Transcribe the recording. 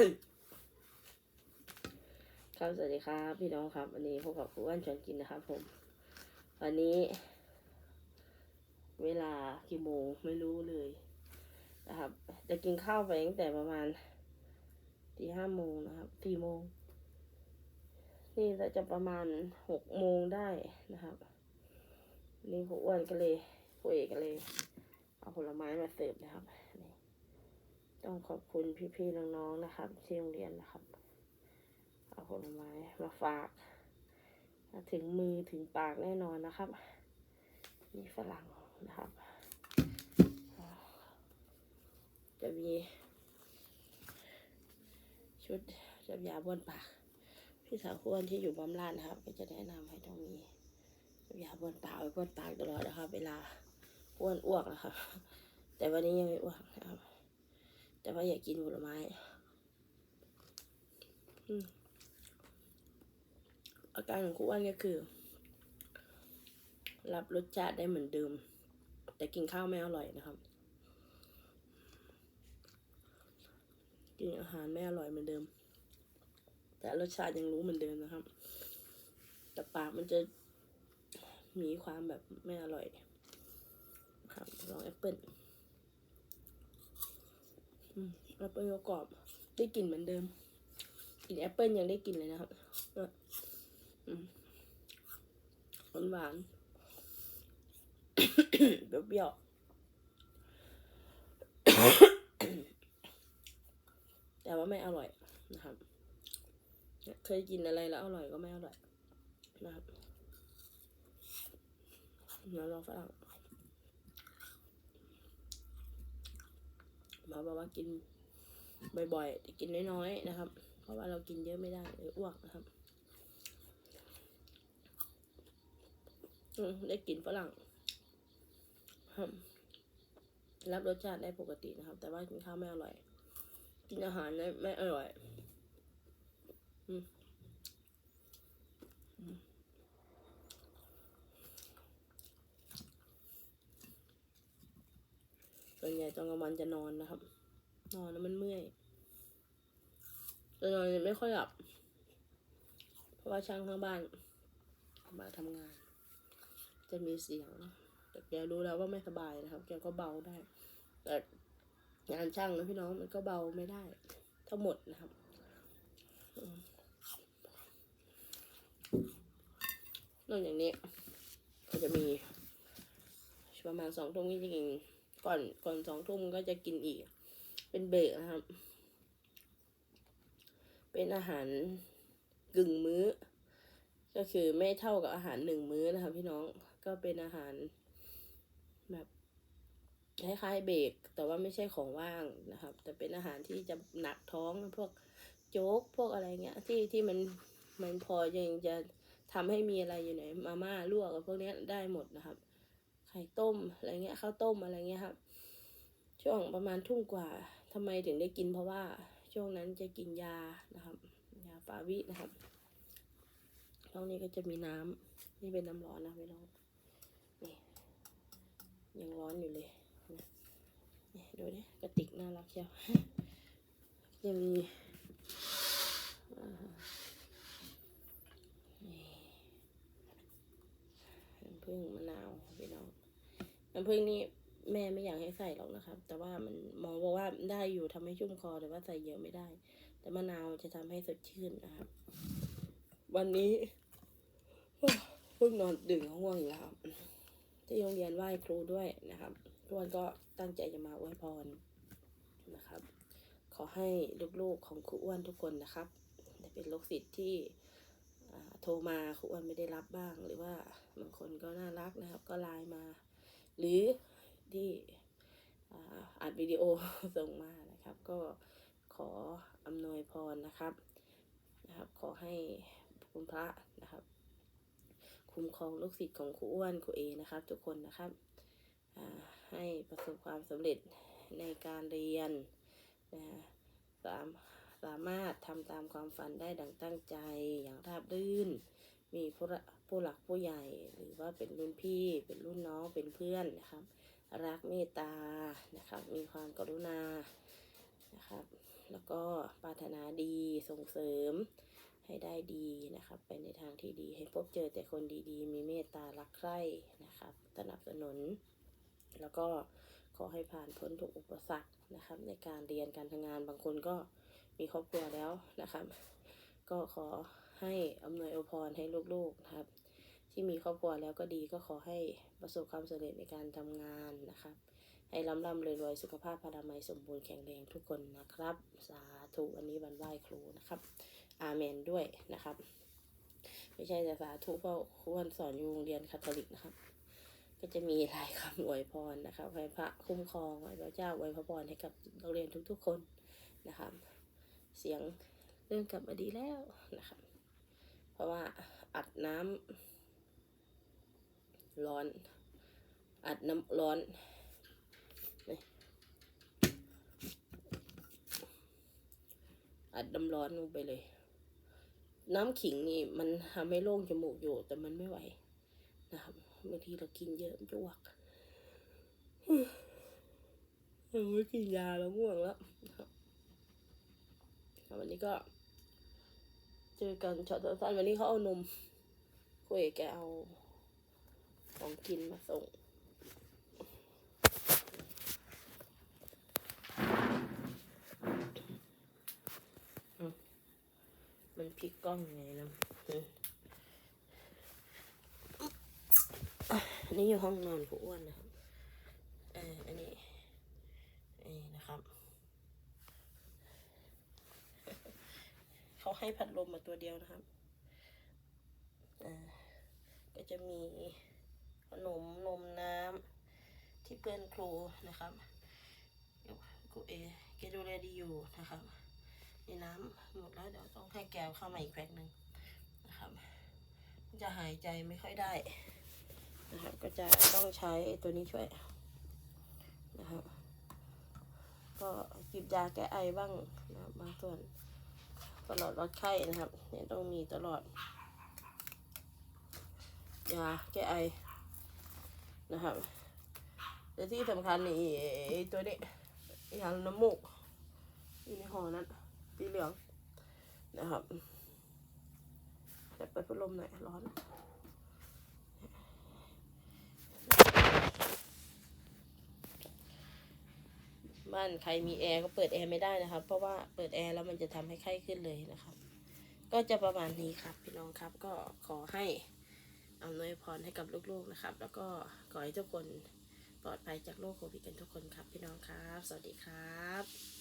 ครับสวัสดีครับพี่น้องครับวันนี้พบกับครูอ้วนชวนกินนะครับผม วันนี้ เวลากี่โมงไม่รู้เลยนะครับ จะกินข้าวไปตั้งแต่ประมาณตีห้าโมงนะครับสี่โมงนี่จะประมาณหกโมงได้นะครับนี่ครูอ้วนก็เลยครูเอกก็เลย เอาผลไม้มาเสิร์ฟนะครับ ต้องขอบคุณพี่ๆน้องๆนะครับ ที่โรงเรียนนะครับ เอาผลไม้มาฝาก ถึงมือถึงปากแน่นอนนะครับมีฝรั่งนะครับ จะมีชุดจับยาบ้วนปากพี่สาวควรที่อยู่บำราญนะครับ ก็จะแนะนำให้ต้องมีจับยาบ้วนปากไว้บ้วนปากตลอดนะครับ เวลาอ้วนอ้วกนะครับ แต่วันนี้ยังไม่อ้วกนะครับ แต่ว่าอยากกินผลไม้อาการของครูอ้วนก็คือ รับรสชาติได้เหมือนเดิม แต่กินข้าวไม่อร่อยนะครับ กินอาหารไม่อร่อยเหมือนเดิม แต่รสชาติยังรู้เหมือนเดิมนะครับ แต่ปากมันจะมีความแบบไม่อร่อยครับลองแอปเปิ้ล แอปเปิลก็กรอบได้กลิ่นเหมือนเดิมกลิ่นแอปเปิ้ลยังได้กลิ่นเลยนะครับหวานหวานเปรี้ยวแต่ว่าไม่อร่อยนะครับ เคยกินอะไรแล้วอร่อยก็ไม่อร่อยนะครับแล้วลองฝรั่ง หมาบอกว่ากินบ่อยๆแต่กินน้อยๆนะครับ เพราะว่าเรากินเยอะไม่ได้เลยอ้วกนะครับได้กินฝรั่งรับรสชาติได้ปกตินะครับ แต่ว่ากินข้าวไม่อร่อย กินอาหารไม่ไม่อร่อย อืมอืม ส่วนใหญ่ตอนกลางวันจะนอนนะครับ นอนแล้วมันเมื่อยจะนอนไม่ค่อยหลับ เพราะว่าช่างข้างบ้านมาทำงาน จะมีเสียง แต่แกรู้แล้วว่าไม่สบายนะครับ แกก็เบาได้ แต่งานช่างนะพี่น้องมันก็เบาไม่ได้ ทั้งหมดนะครับอืมนอกจากนี้ก็จะมีประมาณสองทุ่มก็จะกิน ก่อนก่อนสองทุ่มก็จะกินอีก เป็นเบรกนะครับ เป็นอาหารกึ่งมื้อ ก็คือไม่เท่ากับอาหารหนึ่งมื้อนะคะพี่น้องก็เป็นอาหารแบบคล้ายๆเบรกแต่ว่าไม่ใช่ของว่างนะครับ แต่เป็นอาหารที่จะหนักท้องพวกโจ๊กพวกอะไรเงี้ย ที่ที่มันมันพอยังจะทำให้มีอะไรอยู่ไหนมาม่าลวกพวกนี้ได้หมดนะครับ ไข่ต้มอะไรเงี้ยข้าวต้มอะไรเงี้ยครับช่วงประมาณทุ่มกว่าทำไมถึงได้กินเพราะว่าช่วงนั้นจะกินยานะครับยาฟาวินะครับตรงนี้ก็จะมีน้ำนี่เป็นน้ำร้อนนะพี่น้องนี่ยังร้อนอยู่เลยนะนี่ดูดิกระติกน่ารักเชียวจะมีอ่านี่งมะนาว น้ำผึ้งนี่แม่ไม่อยากให้ใส่หรอกนะครับ แต่ว่ามันหมอบอกว่าได้อยู่ทำให้ชุ่มคอแต่ว่าใส่เยอะไม่ได้ แต่มะนาวจะทำให้สดชื่นนะครับ วันนี้เพิ่งนอนดึกง่วงอีกแล้วครับที่โรงเรียนไหว้ครูด้วยนะครับทุกวันก็ตั้งใจจะมาอวยพรนะครับ ขอให้ลูกๆของครูอ้วนทุกคนนะครับได้เป็นลูกศิษย์ที่โทรมาครูอ้วนไม่ได้รับบ้าง หรือว่าบางคนก็น่ารักนะครับ ก็ไลน์มา หรือที่อ่าอัดวิดีโอส่งมานะครับ ก็ขออำนวยพรนะครับนะครับ ขอให้คุณพระนะครับ คุ้มครองลูกศิษย์ของครูอ้วนครูเอนะครับ ทุกคนนะครับให้ประสบความสำเร็จในการเรียนนะสามสามารถทำตามความฝันได้ดังตั้งใจอย่างราบรื่น มีผู้ระ ผู้หลักผู้ใหญ่หรือว่าเป็นรุ่นพี่เป็นรุ่นน้องเป็นเพื่อนนะครับ รักเมตตานะครับมีความกรุณานะครับ แล้วก็ปรารถนาดีส่งเสริมให้ได้ดีนะครับ ไปในทางที่ดีให้พบเจอแต่คนดีๆ มีเมตตารักใคร่นะครับสนับสนุน แล้วก็ขอให้ผ่านพ้นทุกอุปสรรคนะครับ ในการเรียนการทำงานบางคนก็มีครอบครัวแล้วนะครับ ก็ขอ ให้อำนวยอวยพรให้ลูกๆนะครับ ที่มีครอบครัวแล้วก็ดีก็ขอให้ประสบความสำเร็จในการทำงานนะครับ ให้ร่ำร่ำรวยรวยสุขภาพพลามัยสมบูรณ์แข็งแรงทุกคนนะครับ สาธุอันนี้วันไหว้ครูนะครับ อาเมนด้วยนะครับ ไม่ใช่แต่สาธุเพราะครูสอนอยู่โรงเรียนคาทอลิกนะครับก็จะมีหลายคำอวยพรนะครับให้พระคุ้มครองให้พระเจ้าอวยพรให้กับนักเรียนทุกๆคนนะครับ เสียงเริ่มกลับมาดีแล้วนะครับ ราะว่าอัดน้ำร้อน อัดน้ำร้อนอัดน้ำร้อนลงไปเลย น้ำขิงนี่มันทำให้โล่งจมูกอยู่แต่มันไม่ไหวนะครับบางทีเรากินเยอะมันจะวักเราไม่กินยาแล้วง่วงแล้วนะครับวันนี้ก็ เจอกันช็อตสั้นๆวันนี้เขาเอานมคุยแกเอาของกินมาส่งอืมมันพลิกกล้องไงนะอืมอันนี้อยู่ห้องนอนผู้อ้วนนะครับ เอออันนี้นี่นะครับ เขาให้พัดลมมาตัวเดียวนะครับก็จะมีขนมนมน้ำที่เพื่อนครูนะครับครูเอแกดูแลดีอยู่นะครับนี่น้ำหมดแล้วเดี๋ยวต้องให้แก้วเข้ามาอีกแพ็คหนึ่งนะครับจะหายใจไม่ค่อยได้นะครับก็จะต้องใช้ตัวนี้ช่วยนะครับก็จิบยาแก้ไอบ้างนะบางส่วน ตลอดลดไข้นะครับเนี่ยต้องมีตลอดยาแก้ไอนะครับแต่ที่สำคัญนี่ตัวนี้ยาน้ำมูกอยู่ในห่อนั้นสีเหลืองนะครับจะเปิดพัดลมหน่อยร้อน บ้านใครมีแอร์ก็เปิดแอร์ไม่ได้นะครับ เพราะว่าเปิดแอร์แล้วมันจะทำให้ไข้ขึ้นเลยนะครับ ก็จะประมาณนี้ครับ พี่น้องครับก็ขอให้อำนวยพรให้กับลูกๆนะครับ แล้วก็ขอให้ทุกคนปลอดภัยจากโรคโควิดกันทุกคนครับ พี่น้องครับ สวัสดีครับ